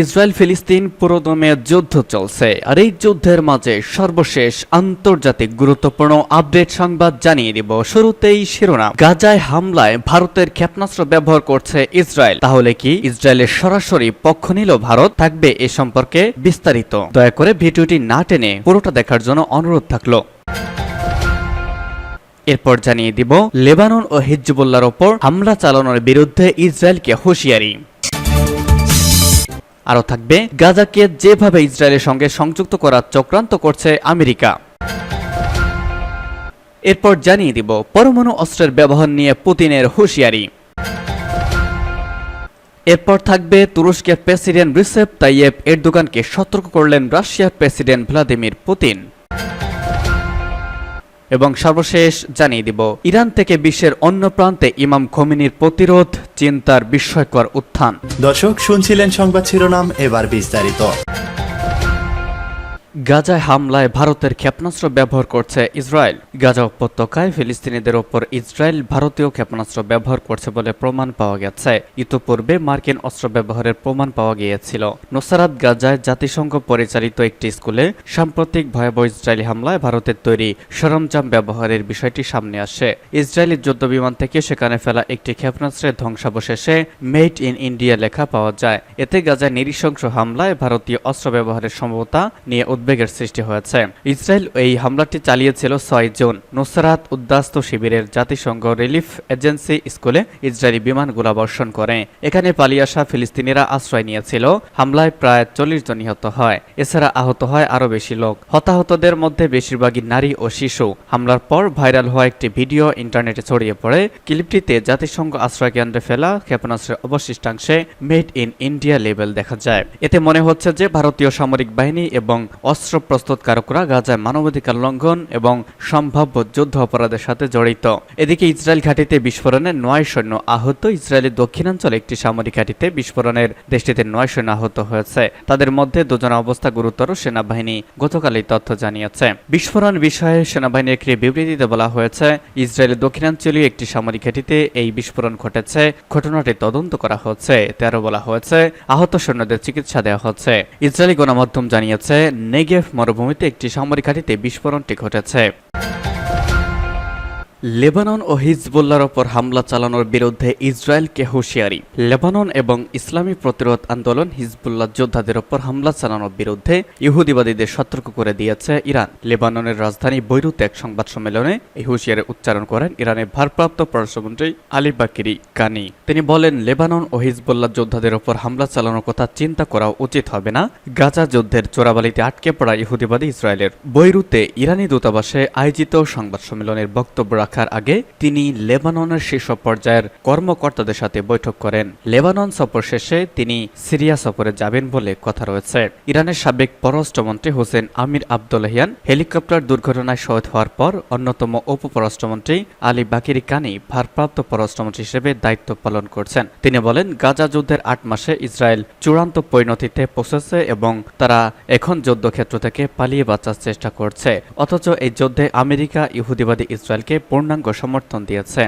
Israel ফিলিস্তিন পুরোদমে যুদ্ধ চলছে, আর এই যুদ্ধের মাঝে সর্বশেষ আন্তর্জাতিক গুরুত্বপূর্ণ আপডেট সংবাদ জানিয়ে দিব। শুরুতেই শিরোনাম। গাজায় হামলায় ভারতের ক্ষেপণাস্ত্র ব্যবহার করছে ইসরায়েল। তাহলে কি ইসরায়েলের সরাসরি পক্ষ নিল ভারত? থাকবে এ সম্পর্কে বিস্তারিত। দয়া করে ভিডিওটি না টেনে পুরোটা দেখার জন্য অনুরোধ থাকল। এরপর জানিয়ে দিব, লেবানন ও হিজবুল্লার ওপর হামলা চালানোর বিরুদ্ধে ইসরায়েলকে হুঁশিয়ারি। আরও থাকবে, গাজাকে যেভাবে ইসরায়েলের সঙ্গে সংযুক্ত করার চক্রান্ত করছে আমেরিকা। এরপর জানিয়ে দিব, পরমাণু অস্ত্রের ব্যবহার নিয়ে পুতিনের হুঁশিয়ারি। এরপর থাকবে, তুরস্কের প্রেসিডেন্ট রিসেপ তাইয়েব এরদোগানকে সতর্ক করলেন রাশিয়ার প্রেসিডেন্ট ভ্লাদিমির পুতিন। এবং সর্বশেষ জানিয়ে দিব, ইরান থেকে বিশ্বের অন্য প্রান্তে ইমাম খমিনির প্রতিরোধ চিন্তার বিস্ময়কর উত্থান। দর্শক, শুনছিলেন সংবাদ শিরোনাম, এবার বিস্তারিত। গাজায় হামলায় ভারতের ক্ষেপণাস্ত্র ব্যবহার করছে ইসরায়েল। গাজা উপত্যকায় ফিলিস্তিনিদের ওপর ইসরায়েল ভারতীয় ক্ষেপণাস্ত্র ব্যবহার করছে বলে প্রমাণ পাওয়া গেছে। ইতোপূর্বে মার্কিন অস্ত্র ব্যবহারের প্রমাণ পাওয়া গিয়েছিল। নোসারাত গাজায় জাতিসংঘ পরিচালিত একটি স্কুলে সাম্প্রতিক ভয়াবহ ইসরায়েলি হামলায় ভারতের তৈরি সরঞ্জাম ব্যবহারের বিষয়টি সামনে আসে। ইসরায়েলি যুদ্ধ বিমান থেকে সেখানে ফেলা একটি ক্ষেপণাস্ত্রের ধ্বংসাবশেষে মেড ইন ইন্ডিয়া লেখা পাওয়া যায়। এতে গাজায় নিরীশংস হামলায় ভারতীয় অস্ত্র ব্যবহারের সম্ভবতা নিয়ে উদ্বেগের সৃষ্টি হয়েছে। ইসরায়েল এই হামলাটি চালিয়েছিল ছয় জুন। নুসরাত উদ্বাস্ত শিবিরের জাতিসংঘ রিলিফ এজেন্সি স্কুলে ইসরায়েলি বিমান গোলাবর্ষণ করে। এখানে পালিয়ে আসা ফিলিস্তিনিরা আশ্রয় নিয়েছিল। হামলায় প্রায় চল্লিশ জন নিহত হয়। এছাড়া আহত হয় আরও বেশি লোক। হতাহতদের মধ্যে বেশিরভাগই নারী ও শিশু। হামলার পর ভাইরাল হওয়া একটি ভিডিও ইন্টারনেটে ছড়িয়ে পড়ে। ক্লিপটিতে জাতিসংঘ আশ্রয় কেন্দ্রে ফেলা ক্ষেপণাস্ত্রের অবশিষ্টাংশে মেড ইন ইন্ডিয়া লেবেল দেখা যায়। এতে মনে হচ্ছে যে ভারতীয় সামরিক বাহিনী এবং অস্ত্র প্রস্তুতকারকরা গাজায় মানবাধিকার লঙ্ঘন এবং সম্ভাব্য যুদ্ধ অপরাধের সাথে জড়িত। এদিকে ইসরায়েল ঘাঁটিতে বিস্ফোরণে নয় সৈন্য আহত। ইসরায়েলের দক্ষিণাঞ্চলে একটি সামরিক ঘাঁটিতে বিস্ফোরণের দেশটিতে নয় সৈন্য আহত হয়েছে। তাদের মধ্যে দুজনের অবস্থা গুরুতর, সেনাবাহিনী গতকাল এই তথ্য জানিয়েছে। বিস্ফোরণ বিষয়ে সেনাবাহিনীর একটি বিবৃতিতে বলা হয়েছে, ইসরায়েলের দক্ষিণাঞ্চলীয় একটি সামরিক ঘাঁটিতে এই বিস্ফোরণ ঘটেছে। ঘটনাটি তদন্ত করা হচ্ছে তেরো বলা হয়েছে, আহত সৈন্যদের চিকিৎসা দেওয়া হচ্ছে। ইসরায়েলি গণমাধ্যম জানিয়েছে নেগেভ মরুভূমিতে একটি সামরিক ঘাঁটিতে বিস্ফোরণটি ঘটেছে। লেবানন ও হিজবুল্লার ওপর হামলা চালানোর বিরুদ্ধে ইসরায়েলকে হুঁশিয়ারি। লেবানন এবং ইসলামী প্রতিরোধ আন্দোলন হিজবুল্লাহ যোদ্ধাদের ওপর হামলা চালানোর বিরুদ্ধে ইহুদিবাদীদের সতর্ক করে দিয়েছে ইরান। লেবাননের রাজধানী বৈরুতে এক সংবাদ সম্মেলনে এই হুঁশিয়ারি উচ্চারণ করেন ইরানের ভারপ্রাপ্ত পররাষ্ট্রমন্ত্রী আলী বাকিরি কানি। তিনি বলেন, লেবানন ও হিজবুল্লাহ যোদ্ধাদের ওপর হামলা চালানোর কথা চিন্তা করা উচিত হবে না। গাজা যুদ্ধের চোরাবালিতে আটকে পড়া ইহুদিবাদী ইসরায়েলের বৈরুতে ইরানি দূতাবাসে আয়োজিত সংবাদ সম্মেলনের বক্তব্য রাখার আগে তিনি লেবাননের শীর্ষ পর্যায়ের কর্মকর্তাদের সাথে বৈঠক করেন। লেবানন সফর শেষে তিনি সিরিয়া সফরে যাবেন বলে কথা রয়েছে। ইরানের সাবেক পররাষ্ট্রমন্ত্রী হোসেন আমির আবদুল্লাহিয়ান হেলিকপ্টার দুর্ঘটনায় শহীদ হওয়ার পর অন্যতম উপপররাষ্ট্রমন্ত্রী আলী বাকিরি কানি ভারপ্রাপ্ত পররাষ্ট্রমন্ত্রী হিসেবে দায়িত্ব পালন করছেন। তিনি বলেন, গাজা যুদ্ধের আট মাসে ইসরায়েল চূড়ান্ত পরিণতিতে পৌঁছেছে এবং তারা এখন যুদ্ধক্ষেত্র থেকে পালিয়ে বাঁচার চেষ্টা করছে। অথচ এই যুদ্ধে আমেরিকা, ইহুদিবাদী ইসরায়েলকে পূর্ণাঙ্গ সমর্থন দিয়েছে।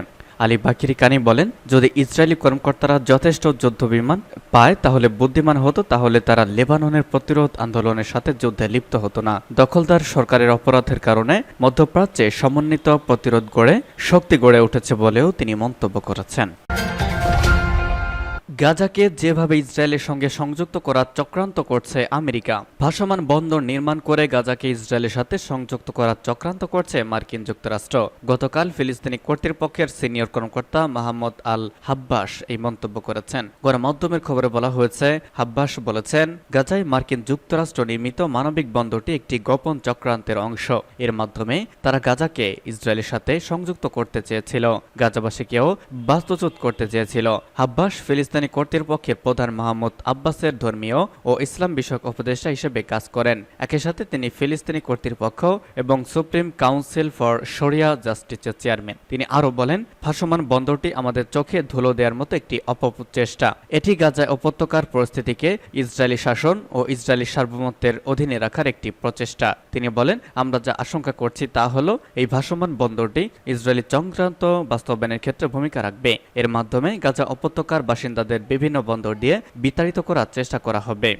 আলী বাকিরি কানি বলেন, যদি ইসরায়েলি কর্মকর্তারা যথেষ্ট যুদ্ধ বিমান পায়, তাহলে বুদ্ধিমান হতো, তাহলে তারা লেবাননের প্রতিরোধ আন্দোলনের সাথে যুদ্ধে লিপ্ত হতো না। দখলদার সরকারের অপরাধের কারণে মধ্যপ্রাচ্যে সমন্বিত প্রতিরোধ গড়ে শক্তি গড়ে উঠেছে বলেও তিনি মন্তব্য করেছেন। গাজাকে যেভাবে ইসরায়েলের সঙ্গে সংযুক্ত করার চক্রান্ত করছে আমেরিকা, ভাসমান বন্দর নির্মাণ করে গাজাকে ইসরায়েলের সাথে সংযুক্ত করার চক্রান্ত করছে মার্কিন যুক্তরাষ্ট্র। গতকাল ফিলিস্তিনি কর্তৃপক্ষের সিনিয়র কর্মকর্তা মাহমদ আল হাব্বাস এই মন্তব্য করেছেন। গণমাধ্যমের খবরে বলা হয়েছে, হাব্বাস বলেছেন, গাজায় মার্কিন যুক্তরাষ্ট্র নির্মিত মানবিক বন্দরটি একটি গোপন চক্রান্তের অংশ। এর মাধ্যমে তারা গাজাকে ইসরায়েলের সাথে সংযুক্ত করতে চেয়েছিল। গাজাবাসীকেও বাস্তুচ্যুত করতে চেয়েছিল। হাব্বাস ফিলিস্তিনি কর্তৃপক্ষের প্রধান মাহমুদ আব্বাসের ধর্মীয় ও ইসলাম বিষয়ক উপদেষ্টা হিসেবে কাজ করেন। একই সাথে তিনি ফিলিস্তিনি কর্তৃপক্ষ এবং সুপ্রিম কাউন্সিল ফর শরিয়া জাস্টিসের চেয়ারম্যান। তিনি আরও বলেন, ভাসমান বন্দরটি আমাদের চোখে ধুলো দেওয়ার মতো একটি অপপ্রচেষ্টা। এটি গাজায় উপত্যকার পরিস্থিতিকে ইসরায়েলি শাসন ও ইসরায়েলি সার্বভৌমত্বের অধীনে রাখার একটি প্রচেষ্টা। তিনি বলেন, আমরা যা আশঙ্কা করছি তা হল, এই ভাসমান বন্দরটি ইসরায়েলি চক্রান্ত বাস্তবায়নের ক্ষেত্রে ভূমিকা রাখবে। এর মাধ্যমে গাজা উপত্যকার বাসিন্দাদের বিভিন্ন বন্দর দিয়ে বিতাড়িত করার চেষ্টা করা হবে।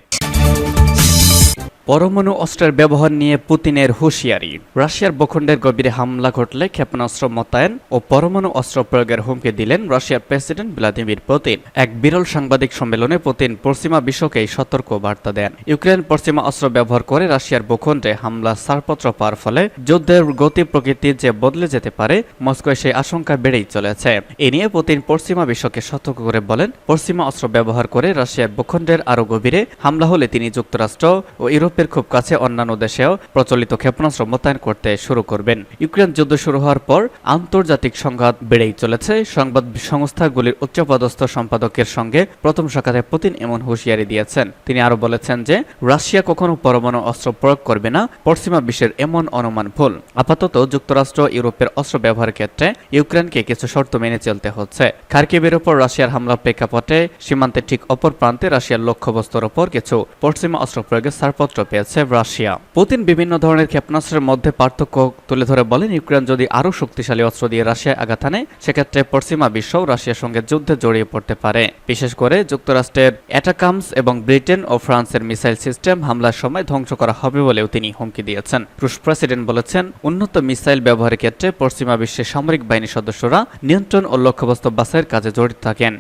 পরমাণু অস্ত্রের ব্যবহার নিয়ে পুতিনের হুঁশিয়ারি। রাশিয়ার ভূখণ্ডের গভীরে হামলা ঘটলে ক্ষেপণাস্ত্র মোতায়েন ও পরমাণু অস্ত্র প্রয়োগের হুমকি দিলেন রাশিয়ার প্রেসিডেন্ট ভ্লাদিমির পুতিন। এক বিরল সাংবাদিক সম্মেলনে পুতিন পশ্চিমা বিশ্বকে সতর্ক বার্তা দেন। ইউক্রেন পশ্চিমা অস্ত্র ব্যবহার করে রাশিয়ার ভূখণ্ডে হামলা ছাড়পত্র পাওয়ার ফলে যুদ্ধের গতি প্রকৃতি যে বদলে যেতে পারে, মস্কোয় সেই আশঙ্কা বেড়েই চলেছে। এ নিয়ে পুতিন পশ্চিমা বিশ্বকে সতর্ক করে বলেন, পশ্চিমা অস্ত্র ব্যবহার করে রাশিয়ার ভূখণ্ডের আরও গভীরে হামলা হলে তিনি যুক্তরাষ্ট্র ও ইউরোপের খুব কাছে অন্যান্য দেশেও প্রচলিত ক্ষেপণাস্ত্র মোতায়েন করতে শুরু করবেন। ইউক্রেন যুদ্ধ শুরু হওয়ার পর আন্তর্জাতিক সংঘাত বেড়েই চলেছে। সংবাদ সংস্থাগুলির উচ্চপদস্থ সম্পাদকের সঙ্গে প্রথম সাক্ষাতে পুতিন এমন হুঁশিয়ারি দিয়েছেন। তিনি আরও বলেছেন যে, রাশিয়া কখনো পরমাণু অস্ত্র প্রয়োগ করবে না, পশ্চিমা বিশ্বের এমন অনুমান ভুল। আপাতত যুক্তরাষ্ট্র ইউরোপের অস্ত্র ব্যবহারের ক্ষেত্রে ইউক্রেনকে কিছু শর্ত মেনে চলতে হচ্ছে। খার্কিবের ওপর রাশিয়ার হামলা প্রেক্ষাপটে সীমান্তের ঠিক অপর প্রান্তে রাশিয়ার লক্ষ্যবস্তুর ওপর কিছু পশ্চিমা অস্ত্র প্রয়োগের ছাড়পত্র পেয়েছে রাশিয়া। পুতিন বিভিন্ন ধরনের ক্ষেপণাস্ত্রের মধ্যে পার্থক্য তুলে ধরে বলেন, ইউক্রেন যদি আরও শক্তিশালী অস্ত্র দিয়ে রাশিয়ায় আঘাত আনে, সেক্ষেত্রে পশ্চিমা বিশ্বও রাশিয়ার সঙ্গে যুদ্ধে জড়িয়ে পড়তে পারে। বিশেষ করে যুক্তরাষ্ট্রের অ্যাটাকামস এবং ব্রিটেন ও ফ্রান্সের মিসাইল সিস্টেম হামলার সময় ধ্বংস করা হবে বলেও তিনি হুমকি দিয়েছেন। রুশ প্রেসিডেন্ট বলেছেন, উন্নত মিসাইল ব্যবহারের ক্ষেত্রে পশ্চিমা বিশ্বের সামরিক বাহিনীর সদস্যরা নিয়ন্ত্রণ ও লক্ষ্যবস্তু বাছাইয়ের কাজে জড়িত থাকেন।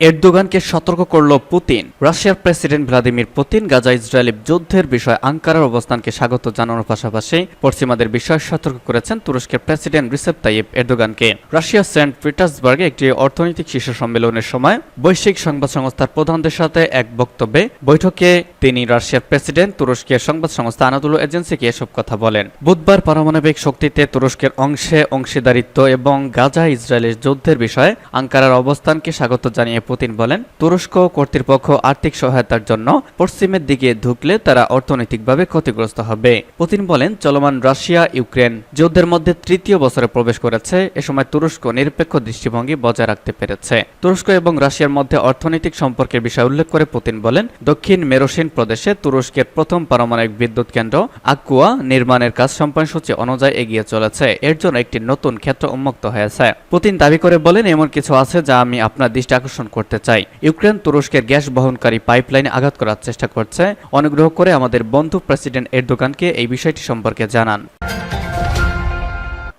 এরদোগানকে সতর্ক করল পুতিন। রাশিয়ার president Vladimir Putin Gaza Israeli যুদ্ধের বিষয়ে আঙ্কারার অবস্থানকে স্বাগত জানানোর পাশাপাশি পশ্চিমাদের বিষয়ে সতর্ক করেছেন তুরস্কের প্রেসিডেন্ট রিসেপ তাইয়েব এরদোগানকে। রাশিয়ার সেন্ট পিটার্সবার্গে একটি অর্থনৈতিক শীর্ষ সম্মেলনের সময় বৈশ্বিক সংবাদ সংস্থার প্রধানদের সাথে এক বক্তব্যে বৈঠকে তিনি রাশিয়ার প্রেসিডেন্ট তুরস্কের সংবাদ সংস্থা আনাদুলো এজেন্সিকে এসব কথা বলেন। বুধবার পারমাণবিক শক্তিতে তুরস্কের অংশে অংশীদারিত্ব এবং গাজা ইসরায়েলের যুদ্ধের বিষয়ে আঙ্কারার অবস্থানকে স্বাগত জানিয়ে পুতিন বলেন, তুরস্ক কর্তৃপক্ষ আর্থিক সহায়তার জন্য পশ্চিমের দিকে ঢুকলে তারা অর্থনৈতিকভাবে ক্ষতিগ্রস্ত হবে। পুতিন বলেন, চলমান রাশিয়া, ইউক্রেন যুদ্ধের মধ্যে তৃতীয় বছরে প্রবেশ করেছে, এ সময় তুরস্ক নিরপেক্ষ দৃষ্টিভঙ্গি বজায় রাখতে পেরেছে। তুরস্ক এবং রাশিয়ার মধ্যে অর্থনৈতিক সম্পর্কের বিষয় উল্লেখ করে পুতিন বলেন, দক্ষিণ মেরোসিন প্রদেশে তুরস্কের প্রথম পারমাণবিক বিদ্যুৎ কেন্দ্র আকুয়া নির্মাণের কাজ সম্পন্ন সূচি অনুযায়ী এগিয়ে চলেছে। এর জন্য একটি নতুন ক্ষেত্র উন্মুক্ত হয়েছে। পুতিন দাবি করে বলেন, এমন কিছু আছে যা আমি আপনার দৃষ্টি আকর্ষণ করতে চাই। ইউক্রেন তুরস্কের গ্যাস বহনকারী পাইপলাইনে আঘাত করার চেষ্টা করছে। অনুগ্রহ করে আমাদের বন্ধু প্রেসিডেন্ট এরদোগানকে এই বিষয়টি সম্পর্কে জানান।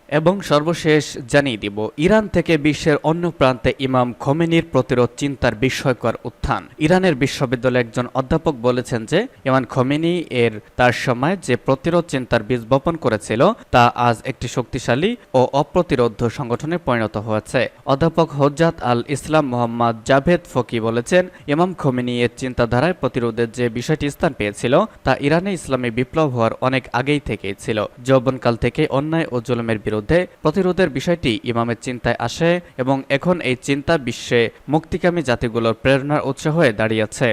এবং সর্বশেষ জানিয়ে দিব, ইরান থেকে বিশ্বের অন্য প্রান্তে ইমাম খোমেনির প্রতিরোধ চিন্তার বিস্ময়কর উত্থান। ইরানের বিশ্ববিদ্যালয়ের একজন অধ্যাপক বলেছেন যে ইমান খোমেনি এর তার সময় যে প্রতিরোধ চিন্তার বীজ বপন করেছিল, তা আজ একটি শক্তিশালী ও অপ্রতিরোধ সংগঠনে পরিণত হয়েছে। অধ্যাপক হজ্জাত আল ইসলাম মোহাম্মদ জাভেদ ফকি বলেছেন, ইমাম খোমেনি এর চিন্তাধারায় প্রতিরোধের যে বিষয়টি স্থান পেয়েছিল, তা ইরানে ইসলামী বিপ্লব হওয়ার অনেক আগেই থেকেই ছিল। যৌবনকাল থেকে অন্যায় ও জুলুমের বিরুদ্ধে প্রতিরোধের বিষয়টি ইমামের চিন্তায় আসে এবং এখন এই চিন্তা বিশ্বে মুক্তিকামী জাতিগুলোর প্রেরণার উৎস হয়ে দাঁড়িয়েছে।